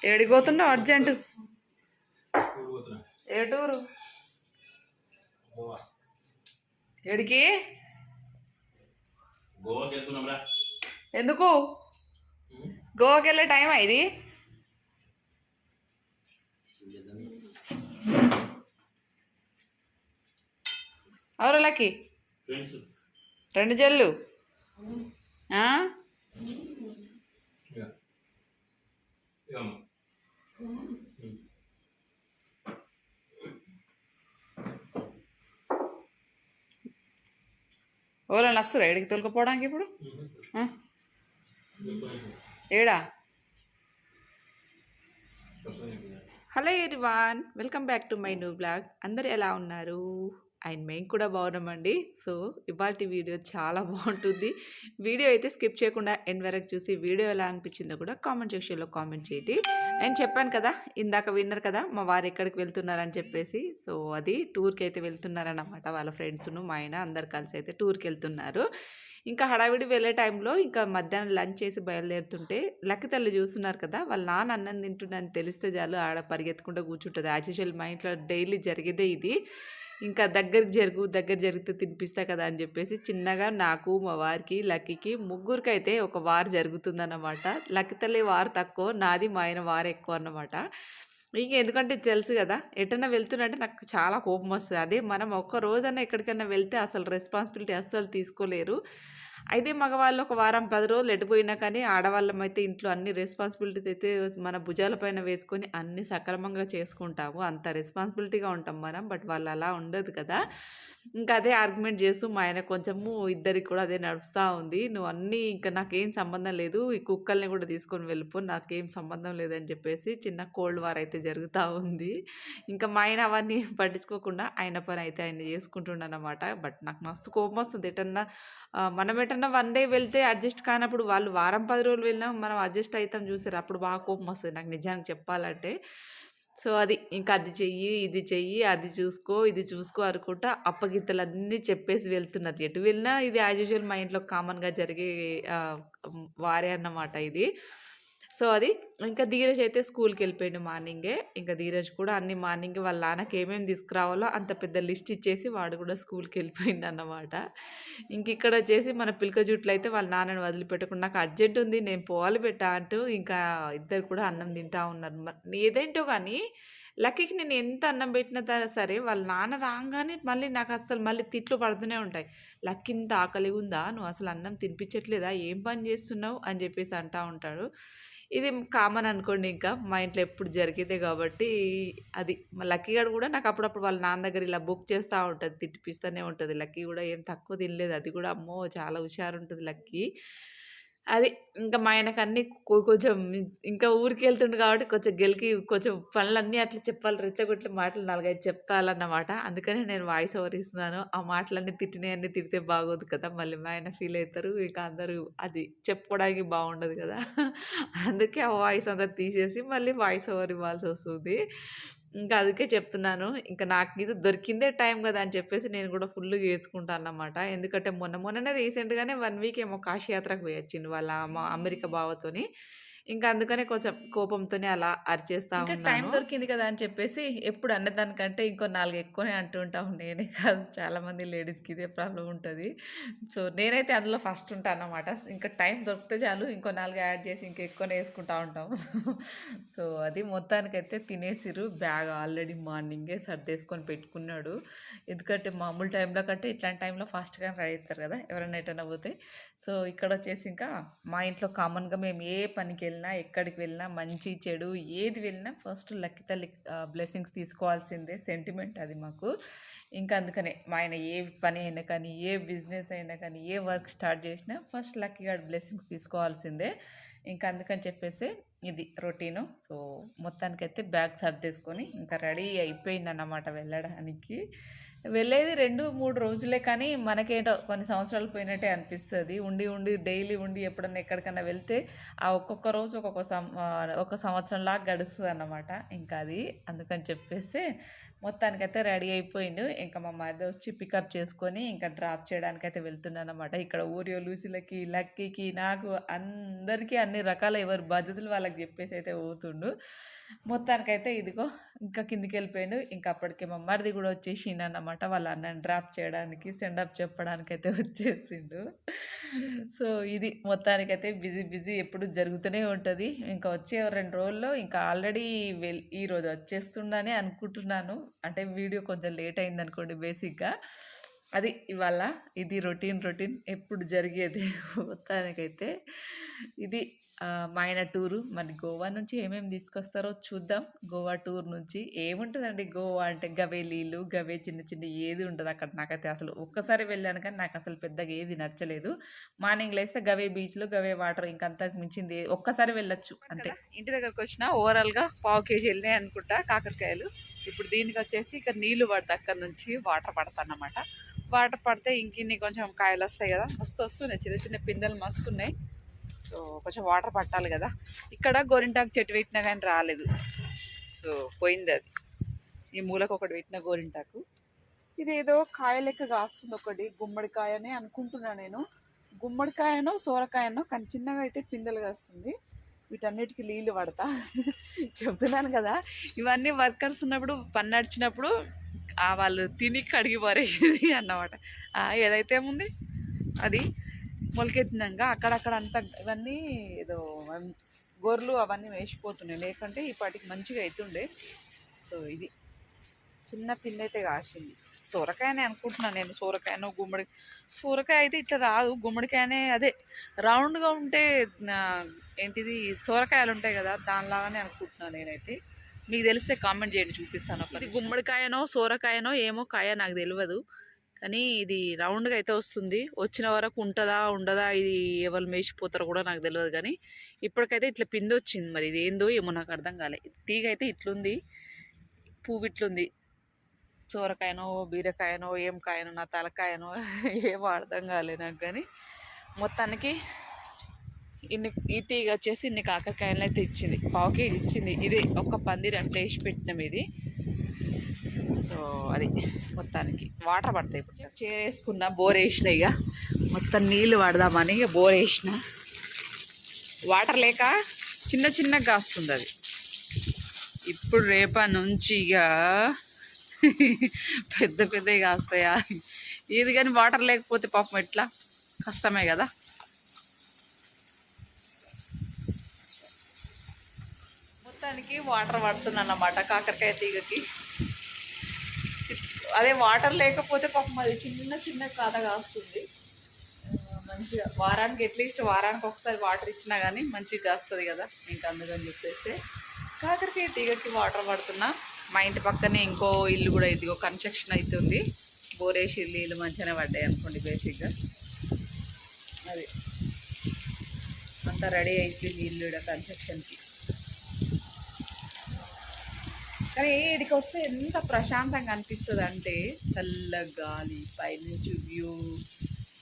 ఏడికి పోతున్నావు? అర్జెంటు. ఏ టూరు? ఏడికి? ఎందుకు? గోవాకి వెళ్ళే టైం ఇది? ఎవరు లక్కీ? రెండు జల్లు ఆ? ఇక ఎవరో నస్తురా ఏడికి తొలకపోవడానికి ఇప్పుడు? ఏడా? Hello everyone welcome back to my new blog. అందరు ఎలా ఉన్నారు? అండ్ మేము కూడా బాగున్నామండి సో ఇవాళ వీడియో చాలా బాగుంటుంది వీడియో అయితే స్కిప్ చేయకుండా ఎండ్ వరకు చూసి వీడియో ఎలా అనిపించిందో కూడా కామెంట్ సెక్షన్లో కామెంట్ చేయండి. అండ్ చెప్పాను కదా ఇందాక విన్నారు కదా మా వారు ఎక్కడికి వెళ్తున్నారని చెప్పేసి. సో అది టూర్కి అయితే వెళ్తున్నారన్నమాట వాళ్ళ ఫ్రెండ్స్ను మా ఆయన అందరు కలిసి అయితే టూర్కి వెళ్తున్నారు. ఇంకా హడావిడి వెళ్ళే టైంలో ఇంకా మధ్యాహ్నం లంచ్ చేసి బయలుదేరుతుంటే లక్కి తల్లి చూస్తున్నారు కదా వాళ్ళ నాన్న అన్నం అని తెలిస్తే చాలు ఆడ పరిగెత్తకుండా కూర్చుంటుంది. యాజ్ యూజువల్ మా ఇంట్లో డైలీ జరిగేదే ఇది. ఇంకా దగ్గరికి జరుగు దగ్గర జరిగితే తినిపిస్తా కదా అని చెప్పేసి చిన్నగా నాకు మా వారికి లక్కీకి ముగ్గురికి అయితే ఒక వారు జరుగుతుందన్నమాట. లక్కి తల్లి వారు తక్కువ నాది మా ఆయన వారు ఎక్కువ అన్నమాట. ఇంక ఎందుకంటే తెలుసు కదా ఎటన్నా వెళ్తున్నట్టే నాకు చాలా కోపం వస్తుంది. అదే మనం ఒక్క రోజన్నా ఎక్కడికైనా వెళ్తే అసలు రెస్పాన్సిబిలిటీ అస్సలు తీసుకోలేరు. అయితే మగవాళ్ళు ఒక వారం పది రోజులు ఎటుపోయినా కానీ ఆడవాళ్ళం అయితే ఇంట్లో అన్ని రెస్పాన్సిబిలిటీస్ అయితే మన భుజాలపైన వేసుకొని అన్ని సక్రమంగా చేసుకుంటాము. అంత రెస్పాన్సిబిలిటీగా ఉంటాం మనం బట్ వాళ్ళు అలా ఉండదు కదా. ఇంకా అదే ఆర్గ్యుమెంట్ చేస్తూ మా ఆయన కొంచెము ఇద్దరికి కూడా అదే నడుస్తూ ఉంది. నువ్వు అన్నీ ఇంకా నాకేం సంబంధం లేదు ఈ కుక్కల్ని కూడా తీసుకొని వెళ్ళిపో నాకేం సంబంధం లేదని చెప్పేసి చిన్న కోల్డ్ వార్ అయితే జరుగుతూ ఉంది. ఇంకా మా ఆయన అవన్నీ పట్టించుకోకుండా ఆయన పని అయితే ఆయన చేసుకుంటుండనమాట బట్ నాకు మస్తు కోపం వస్తుంది. ఎటన్నా మనమే ఎటన్నా వన్ డే వెళ్తే అడ్జస్ట్ కానప్పుడు వాళ్ళు వారం పది రోజులు వెళ్ళినా మనం అడ్జస్ట్ అవుతాం చూసారు అప్పుడు బాగా కోపం వస్తుంది. నాకు నిజానికి చెప్పాలంటే. సో అది ఇంకా అది చెయ్యి ఇది చెయ్యి అది చూసుకో ఇది చూసుకో అనుకుంటా అప్పగిత్తలన్నీ చెప్పేసి వెళ్తున్నారు. ఎటు వెళ్ళినా ఇది యాజ్ యూజువల్ మా ఇంట్లో కామన్గా జరిగే వారే అన్నమాట ఇది. సో అది ఇంకా ధీరజ్ అయితే స్కూల్కి వెళ్ళిపోయిండు మార్నింగే. ఇంకా ధీరజ్ కూడా అన్ని మార్నింగ్ వాళ్ళ నాన్నకి ఏమేమి తీసుకురావాలో అంత పెద్ద లిస్ట్ ఇచ్చేసి వాడు కూడా స్కూల్కి వెళ్ళిపోయిండు అన్నమాట. ఇంక ఇక్కడ వచ్చేసి మన పిలక జుట్లు అయితే వాళ్ళ నాన్నని వదిలిపెట్టకుండా నాకు అర్జెంట్ ఉంది నేను పోవాలి పెట్టా అంటూ ఇంకా ఇద్దరు కూడా అన్నం తింటా ఉన్నారు. ఏదేంటో కానీ లక్కీకి నేను ఎంత అన్నం పెట్టినా సరే వాళ్ళ నాన్న రాగానే మళ్ళీ నాకు అసలు మళ్ళీ తిట్లు పడుతూనే ఉంటాయి. లక్కింత ఇంత ఆకలి ఉందా నువ్వు అసలు అన్నం తినిపించట్లేదా? ఏం పని చేస్తున్నావు? అని చెప్పేసి అంటా ఉంటాడు. ఇది కామన్ అనుకోండి ఇంకా మా ఇంట్లో ఎప్పుడు జరిగేదే కాబట్టి అది. లక్కీ గారు కూడా నాకు అప్పుడప్పుడు వాళ్ళ నాన్న దగ్గర ఇలా బుక్ చేస్తూ ఉంటుంది తిట్టిపిస్తూనే ఉంటుంది. లక్కీ కూడా ఏం తక్కువ తినలేదు. అది కూడా అమ్మో చాలా హుషారు ఉంటుంది లక్కీ. అది ఇంకా మా ఆయనకు అన్ని కొంచెం ఇంకా ఊరికి వెళ్తుండు కాబట్టి కొంచెం గెలికి కొంచెం పనులన్నీ అట్లా చెప్పాలి రెచ్చగొట్ల మాటలు నాలుగైదు చెప్పాలన్నమాట. అందుకనే నేను వాయిస్ ఓవర్ ఇస్తున్నాను. ఆ మాటలన్నీ తిట్టినవన్నీ తిడితే బాగోదు కదా మళ్ళీ మా ఆయన ఫీల్ అవుతారు ఇక అందరూ అది చెప్పుకోవడానికి బాగుండదు కదా. అందుకే ఆ వాయిస్ అంతా తీసేసి మళ్ళీ వాయిస్ ఓవర్ ఇవ్వాల్సి వస్తుంది. ఇంకా అందుకే చెప్తున్నాను. ఇంకా నాకు ఇది దొరికిందే టైం కదా అని చెప్పేసి నేను కూడా ఫుల్గా వేసుకుంటాను అన్నమాట ఎందుకంటే మొన్న మొన్ననే రీసెంట్గానే వన్ వీక్ ఏమో కాశీయాత్రకు పోయొచ్చిండు వాళ్ళ మా అమెరికా బావతోని. ఇంకా అందుకనే కొంచెం కోపంతోనే అలా అరిచేస్తా ఇంకా టైం దొరికింది కదా అని చెప్పేసి ఎప్పుడు అన్నదానికంటే ఇంకో నాలుగు ఎక్కువనే అంటుంటాము నేనే కాదు. చాలా మంది లేడీస్కి ఇదే ప్రాబ్లం ఉంటుంది. సో నేనైతే అందులో ఫస్ట్ ఉంటాను అన్నమాట. ఇంకా టైం దొరికితే చాలు ఇంకో నాలుగు యాడ్ చేసి ఇంకా ఎక్కువనే వేసుకుంటా ఉంటాం. సో అది మొత్తానికైతే తినేసిరు బ్యాగ్ ఆల్రెడీ మార్నింగే సర్దేసుకొని పెట్టుకున్నాడు. ఎందుకంటే మామూలు టైంలో కంటే ఇట్లాంటి టైంలో ఫాస్ట్గా రెడీ అవుతారు కదా. ఎవరైనా ఎటైనా పోతే సో ఇక్కడ వచ్చేసి ఇంకా మా ఇంట్లో కామన్గా మేము ఏ పనికి వెళ్ళినా ఎక్కడికి వెళ్ళినా మంచి చెడు ఏది వెళ్ళినా ఫస్ట్ లక్కి తల్లి బ్లెస్సింగ్స్ తీసుకోవాల్సిందే సెంటిమెంట్ అది మాకు. ఇంకా అందుకనే మా ఆయన ఏ పని అయినా కానీ ఏ బిజినెస్ అయినా కానీ ఏ వర్క్ స్టార్ట్ చేసినా ఫస్ట్ లక్కీ గార్డ్ బ్లెస్సింగ్స్ తీసుకోవాల్సిందే. ఇంకా అందుకని చెప్పేసి ఇది రొటీను. సో మొత్తానికైతే బ్యాగ్ సర్దేసుకొని ఇంకా రెడీ అయిపోయింది అన్నమాట వెళ్ళడానికి. వెళ్ళేది రెండు మూడు రోజులే కానీ మనకేంటో కొన్ని సంవత్సరాలు పోయినట్టే అనిపిస్తుంది. ఉండి ఉండి డైలీ ఉండి ఎప్పుడన్నా ఎక్కడికన్నా వెళ్తే ఆ ఒక్కొక్క రోజు ఒక్కొక్క సం ఒక సంవత్సరంలాగా గడుస్తుంది అన్నమాట ఇంకా అది అందుకని చెప్పేసి మొత్తానికైతే రెడీ అయిపోయిండు. ఇంకా మా మరిది వచ్చి పికప్ చేసుకొని ఇంకా డ్రాప్ చేయడానికైతే వెళ్తున్నాను అనమాట ఇక్కడ ఊరియో లూసిలకి లక్కీకి నాకు అందరికీ అన్ని రకాల ఎవరి బాధ్యతలు వాళ్ళకి చెప్పేసి అయితే పోతుండు. మొత్తానికైతే ఇదిగో ఇంకా కిందికి వెళ్ళిపోయాడు. ఇంకా అప్పటికే మా మరిది కూడా వచ్చేసిండు అన్నమాట. వాళ్ళ అన్నని డ్రాప్ చేయడానికి సెండప్ చెప్పడానికి అయితే వచ్చేసిండు. సో ఇది మొత్తానికైతే బిజీ బిజీ ఎప్పుడు జరుగుతూనే ఉంటుంది. ఇంకా వచ్చే రెండు రోజుల్లో ఇంకా ఆల్రెడీ వెల్ ఈరోజు వచ్చేస్తుండని అనుకుంటున్నాను. అంటే వీడియో కొంచెం లేట్ అయింది అనుకోండి బేసిక్గా అది ఇవాళ ఇది రొటీన్ రొటీన్ ఎప్పుడు జరిగేది మొత్తానికైతే ఇది మా ఆయన టూరు. మరి గోవా నుంచి ఏమేమి తీసుకొస్తారో చూద్దాం. గోవా టూర్ నుంచి ఏముంటుందండి? గోవా అంటే గవే నీళ్ళు గవే చిన్న చిన్న ఏది ఉంటుంది అక్కడ. నాకైతే అసలు ఒక్కసారి వెళ్ళాను కానీ నాకు అసలు పెద్దగా ఏది నచ్చలేదు. మార్నింగ్ లేస్తే గవే బీచ్లు గవే వాటర్ ఇంకంతకు మించింది ఒక్కసారి వెళ్ళొచ్చు. అంతే. ఇంటి దగ్గరకు వచ్చిన ఓవరాల్గా పావు కేజీ వెళ్ళినాయి అనుకుంటా కాకరకాయలు. ఇప్పుడు దీనికి వచ్చేసి ఇక్కడ నీళ్ళు పడతాయి అక్కడ నుంచి వాటర్ పడతానమాట వాటర్ పడితే ఇంకిన్ని కొంచెం కాయలు వస్తాయి కదా. మస్తు వస్తున్నాయి చిన్న చిన్న పిందెలు మస్తు ఉన్నాయి సో కొంచెం వాటర్ పట్టాలి కదా. ఇక్కడ గోరింటాకు చెట్టు పెట్టినా కానీ రాలేదు. సో పోయింది అది. ఈ మూలకు ఒకటి పెట్టిన గోరింటాకు. ఇదేదో కాయ లెక్క కాస్తుంది ఒకటి గుమ్మడికాయనే అనుకుంటున్నా నేను. గుమ్మడికాయనో సోరకాయనో కానీ చిన్నగా అయితే పిందెలు కాస్తుంది. వీటన్నిటికీ నీళ్ళు పడతా. చెప్తున్నాను కదా. ఇవన్నీ వర్కర్స్ ఉన్నప్పుడు పని నడిచినప్పుడు వాళ్ళు తిని కడిగి పారేసేది అన్నమాట. ఏదైతే ఉంది అది మొలకెత్తినాక అక్కడక్కడ అంతా ఇవన్నీ ఏదో గొర్రెలు అవన్నీ వేసిపోతున్నాయి లేకుంటే ఈ పాటికి మంచిగా అవుతుండే సో ఇది చిన్న పిండి అయితే కాసింది. సొరకాయనే అనుకుంటున్నాను నేను. సోరకాయనో గుమ్మడి సొరకాయ అయితే ఇట్లా రాదు. గుమ్మడికాయనే అదే రౌండ్గా ఉంటే ఏంటిది? సొరకాయలు ఉంటాయి కదా దానిలాగానే అనుకుంటున్నాను నేనైతే. మీకు తెలిస్తే కామెంట్ చేయండి చూపిస్తాను ఇది గుమ్మడికాయనో సోరకాయనో ఏమో కాయ నాకు తెలియదు. కానీ ఇది రౌండ్గా అయితే వస్తుంది. వచ్చిన వరకు ఉంటుందా ఉండదా ఇది ఎవరు మేసిపోతారో కూడా నాకు తెలియదు కానీ ఇప్పటికైతే ఇట్లా పిండి వచ్చింది మరి. ఇది ఏందో ఏమో నాకు అర్థం కాలే. తీగ అయితే ఇట్లుంది. పువ్వు ఇట్లుంది. సోరకాయనో బీరకాయనో ఏం కాయనో నా తలకాయనో ఏమో అర్థం కాలే నాకు కానీ. మొత్తానికి ఇన్ని ఈ తీగ వచ్చేసి ఇన్ని కాకరకాయలు అయితే ఇచ్చింది పావు కేజీ ఇచ్చింది. ఇది ఒక పందిరి అంటే వేసి పెట్టినాం ఇది. సో అది మొత్తానికి వాటర్ పడతాయి ఇప్పుడు. చీర వేసుకున్న బోర్ వేసిన ఇక. మొత్తం నీళ్ళు పడదామని ఇక బోర్ వేసిన. వాటర్ లేక చిన్న చిన్నగా కాస్తుంది అది. ఇప్పుడు రేపటి నుంచి ఇక పెద్ద పెద్దవి కాస్తాయా? ఇది కానీ వాటర్ లేకపోతే పాపం ఎట్లా? కష్టమే కదా. మొత్తానికి వాటర్ పడుతుంది అన్నమాట కాకరకాయ తీగకి. అదే వాటర్ లేకపోతే పాపం అది చిన్న చిన్న కథ కాస్తుంది. మంచిగా వారానికి అట్లీస్ట్ వారానికి ఒకసారి వాటర్ ఇచ్చినా కానీ మంచిగా కాస్తుంది కదా. ఇంకా అందుకని చెప్పేసి కాకరకాయ తీగకి వాటర్ పడుతున్నా. మా ఇంటి పక్కనే ఇంకో ఇల్లు కూడా ఇదిగో కన్స్ట్రక్షన్ అవుతుంది బోరేసి నీళ్ళు మంచిగానే పడ్డాయి అనుకోండి బేసిక్గా అది. అంతా రెడీ అవుతుంది ఇల్లు కన్స్ట్రక్షన్కి. కానీ ఇక్కడికి వస్తే ఎంత ప్రశాంతంగా అనిపిస్తుంది అంటే చల్ల గాలి పైనుంచి వ్యూ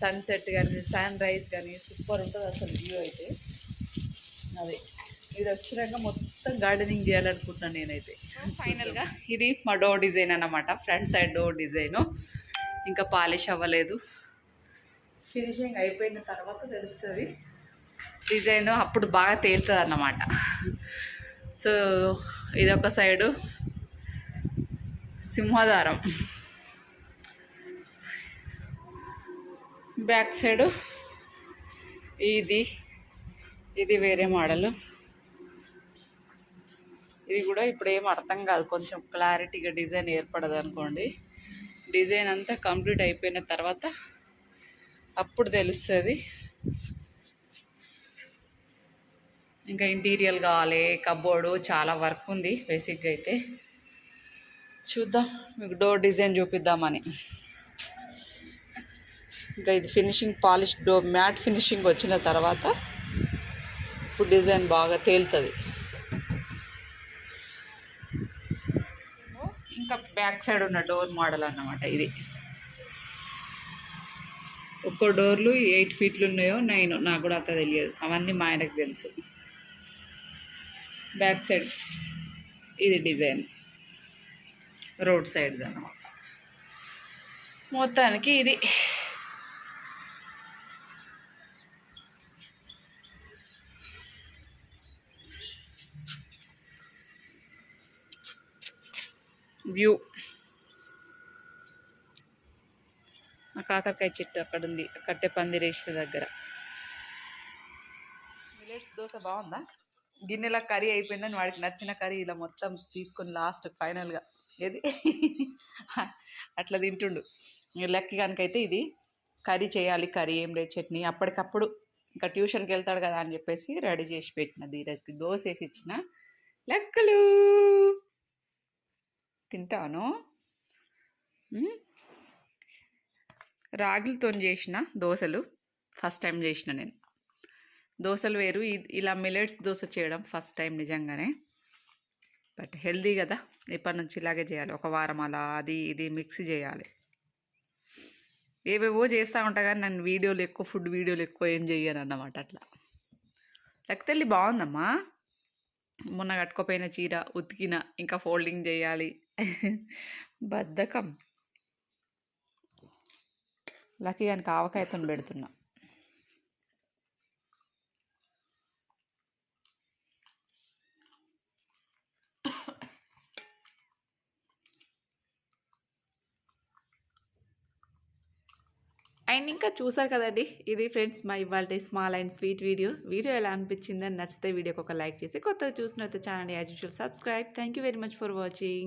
సన్సెట్ కానీ సన్ రైజ్ కానీ సూపర్ ఉంటుంది అసలు వ్యూ అయితే. అదే. ఇది వచ్చినాక మొత్తం గార్డెనింగ్ చేయాలనుకుంటున్నాను నేనైతే. ఫైనల్గా ఇది మా డోర్ డిజైన్ అన్నమాట. Front side door design. ఇంకా పాలిష్ అవ్వలేదు. ఫినిషింగ్ అయిపోయిన తర్వాత తెలుస్తుంది. డిజైన్ అప్పుడు బాగా తేలుతుంది అన్నమాట సో ఇదొక సైడు. సింహదారం బ్యాక్ సైడు ఇది ఇది వేరే మోడలు. ఇది కూడా ఇప్పుడు ఏం అర్థం కాదు కొంచెం క్లారిటీగా డిజైన్ ఏర్పడదు అనుకోండి. డిజైన్ అంతా కంప్లీట్ అయిపోయిన తర్వాత అప్పుడు తెలుస్తుంది. ఇంకా ఇంటీరియల్ కావాలి కబోర్డు చాలా వర్క్ ఉంది బేసిక్గా అయితే. చూద్దాం. మీకు డోర్ డిజైన్ చూపిద్దామని. ఇంకా ఇది finishing polish door matte finishing వచ్చిన తర్వాత ఇప్పుడు డిజైన్ బాగా తేలుతుంది. ఇంకా బ్యాక్ సైడ్ ఉన్న డోర్ మోడల్ అన్నమాట ఇది. ఒక్కో డోర్లు ఎయిట్ ఫీట్లు ఉన్నాయో నైన్ నాకు కూడా అంత తెలియదు. అవన్నీ మా ఆయనకు తెలుసు. బ్యాక్ సైడ్ ఇది డిజైన్. రోడ్ సైడ్ అనమాట మొత్తానికి ఇది. వ్యూ. ఆ కాకరకాయ చెట్టు అక్కడ ఉంది కట్టె పందిరేసి దగ్గర. మిలెట్స్ దోశ బాగుందా? గిన్నెల కర్రీ అయిపోయిందని వాడికి నచ్చిన కర్రీ ఇలా మొత్తం తీసుకొని లాస్ట్ ఫైనల్గా ఏది? అట్లా తింటుండు. లెక్క కనుకైతే ఇది కర్రీ చేయాలి కర్రీ ఏం లేదు చట్నీ. అప్పటికప్పుడు ఇంకా ట్యూషన్కి వెళ్తాడు కదా అని చెప్పేసి రెడీ చేసి పెట్టిన ధీరజ్కి దోశ వేసి ఇచ్చిన లెక్కలు. తింటాను. రాగులతో చేసిన దోశలు ఫస్ట్ టైం చేసిన నేను. దోశలు వేరు. ఇ- ఇలా మిలెట్స్ దోశ చేయడం ఫస్ట్ టైం నిజంగానే. బట్ హెల్దీ కదా. ఇప్పటి నుంచి ఇలాగే చేయాలి. ఒక వారం అలా అది ఇది మిక్స్ చేయాలి. ఏవేవో చేస్తూ ఉంటా కానీ నేను వీడియోలు ఎక్కువ ఫుడ్ వీడియోలు ఎక్కువ ఏం చేయను అన్నమాట అట్లా. లెక్కతెల్లి బాగుందమ్మా. మొన్న కట్టుకోపోయిన చీర ఉతికిన ఇంకా ఫోల్డింగ్ చేయాలి. బద్ధకం. లక్కీ కానీ ఆవకాయతో పెడుతున్నా. అండ్ ఇంకా చూసారు కదండి ఇది ఫ్రెండ్స్ మా ఇవాళ small and sweet video. Video ఎలా అనిపించిందని నచ్చితే వీడియోకి ఒక లైక్ చేసి కొత్తగా చూసినట్టు channel as usual subscribe. Thank you very much for watching